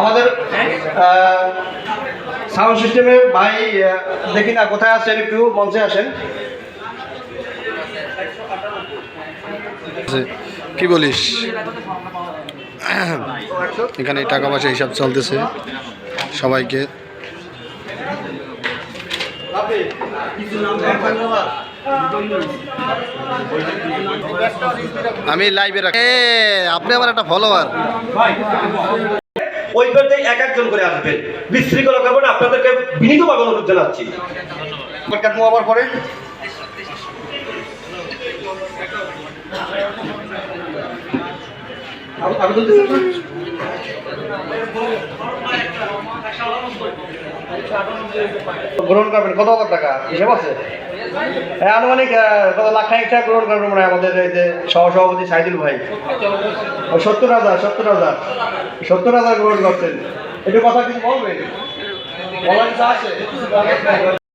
আমাদের সাউন্ড সিস্টেমে ভাই দেখি না কোথায় আছেন একটু মঞ্চে আসেন। কি বলিস? এখানে টাকা পয়সা হিসাব চলতেছে সবাইকে। আমি লাইভে রাখি আপনি আমার একটা ফলোয়ার ওই পর্যায়ে এক একজন করে আসবেন। বিশৃঙ্খলা করব না আপনাদেরকে বিনীতভাবে অনুরোধ জানাচ্ছি। কাটবো আবার পরে? গ্রহণ করবেন কত কত টাকা? হিসেব আছে? হ্যাঁ আনুমানিক কত লাখ খানিক গ্রহণ করবে মনে হয় আমাদের এই যে সহসভাপতি সাইদুল ভাই। সত্তর হাজার সত্তর হাজার সত্তর হাজার গ্রহণ করছেন। একটু কথা কিছু বলবেন? বলার কিছু আছে?